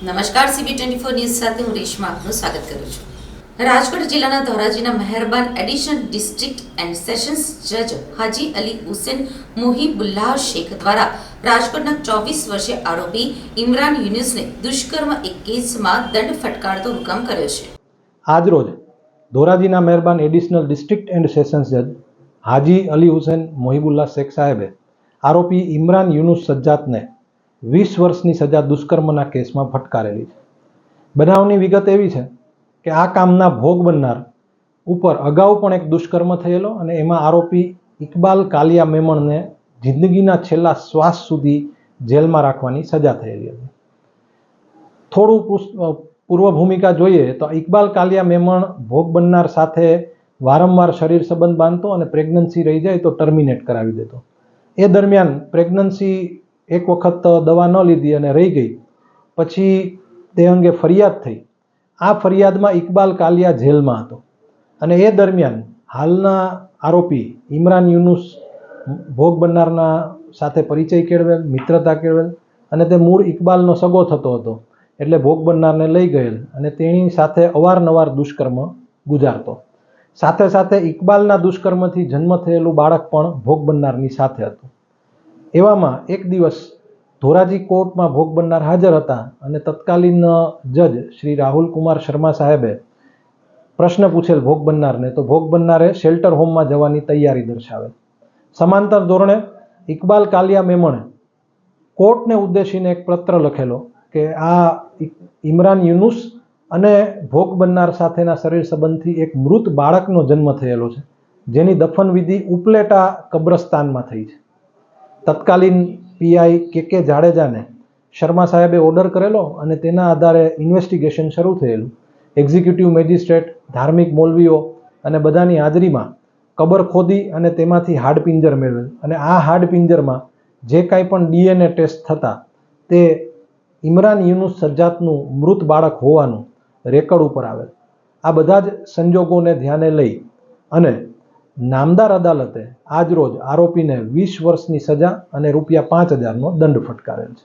નમસ્કાર CB twenty four news સાથે હું રેશમા આપનું સ્વાગત કરું છું. રાજકોટ જિલ્લાના ધોરાજીના મહેરબાન એડિશનલ ડિસ્ટ્રિક્ટ એન્ડ સેશન્સ જજ હાજી અલી હુસેન મોહિબુલ્લાહ શેખ દ્વારા રાજકોટના ચોવીસ વર્ષે આરોપી ઇમરાન યુનિસને દુષ્કર્મ એક કેસમાં દંડ ફટકારતો હુકમ કર્યો છે. આજરોજ ધોરાજીના મહેરબાન એડિશનલ ડિસ્ટ્રિક્ટ એન્ડ સેશન્સ જજ હાજી અલી હુસેન મોહિબુલ્લાહ શેખ સાહેબે આરોપી ઇમરાન યુનુસ સજ્જાદને વીસ વર્ષની સજા દુષ્કર્મના કેસમાં ફટકારેલી છે. બનાવની વિગત એવી છે કે આ કામના ભોગ બનનાર ઉપર અગાઉ પણ એક દુષ્કર્મ થયેલો અને એમાં આરોપી ઇકબાલ કાલિયા મેમણને જિંદગીના છેલ્લા શ્વાસ સુધી જેલમાં રાખવાની સજા થયેલી હતી. થોડું પૂર્વ ભૂમિકા જોઈએ તો ઇકબાલ કાલિયા મેમણ ભોગ બનનાર સાથે વારંવાર શરીર સંબંધ બાંધતો અને પ્રેગ્નન્સી રહી જાય તો ટર્મિનેટ કરાવી દેતો. એ દરમિયાન પ્રેગ્નન્સી એક વખત દવા ન લીધી અને રહી ગઈ. પછી તે અંગે ફરિયાદ થઈ. આ ફરિયાદમાં ઇકબાલ કાલિયા જેલમાં હતો. અને એ દરમિયાન હાલના આરોપી ઇમરાન યુનુસ ભોગ બનનારના સાથે પરિચય કેળવેલ, મિત્રતા કેળવેલ અને તે મૂળ ઇકબાલનો સગો થતો હતો. એટલે ભોગ બનનારને લઈ ગયેલ અને તેની સાથે અવારનવાર દુષ્કર્મ ગુજારતો. સાથે સાથે ઇકબાલના દુષ્કર્મથી જન્મ થયેલું બાળક પણ ભોગ બનનારની સાથે હતું. એવામાં એક દિવસ ધોરાજી કોર્ટમાં ભોગ બનનાર હાજર હતા અને તત્કાલીન જજ શ્રી રાહુલ કુમાર શર્મા સાહેબે પ્રશ્ન પૂછેલ ભોગ બનનારને, તો ભોગ બનનારે શેલ્ટર હોમમાં જવાની તૈયારી દર્શાવેલ. સમાંતર ધોરણે ઇકબાલ કાલિયા મેમણે કોર્ટને ઉદ્દેશીને એક પત્ર લખેલો કે આ ઇમરાન યુનુસ અને ભોગ બનનાર સાથેના શરીર સંબંધથી એક મૃત બાળકનો જન્મ થયેલો છે, જેની દફનવિધિ ઉપલેટા કબ્રસ્તાનમાં થઈ છે. તત્કાલીન પીઆઈ કે કે જાડેજાને શર્મા સાહેબે ઓર્ડર કરેલો અને તેના આધારે ઇન્વેસ્ટિગેશન શરૂ થયેલું. એક્ઝિક્યુટિવ મેજિસ્ટ્રેટ, ધાર્મિક મૌલવીઓ અને બધાની હાજરીમાં કબર ખોદી અને તેમાંથી હાડપિંજર મેળવેલ અને આ હાડપિંજરમાં જે કાંઈ પણ ડીએનએ ટેસ્ટ થતા તે ઇમરાન યુનુસ સજ્જાતનું મૃત બાળક હોવાનું રેકર્ડ ઉપર આવેલ. આ બધા જ સંજોગોને ધ્યાને લઈ અને નામદાર અદાલતે આજરોજ આરોપીને વીસ વર્ષની સજા અને રૂપિયા પાંચ હજારનો દંડ ફટકારેલ છે.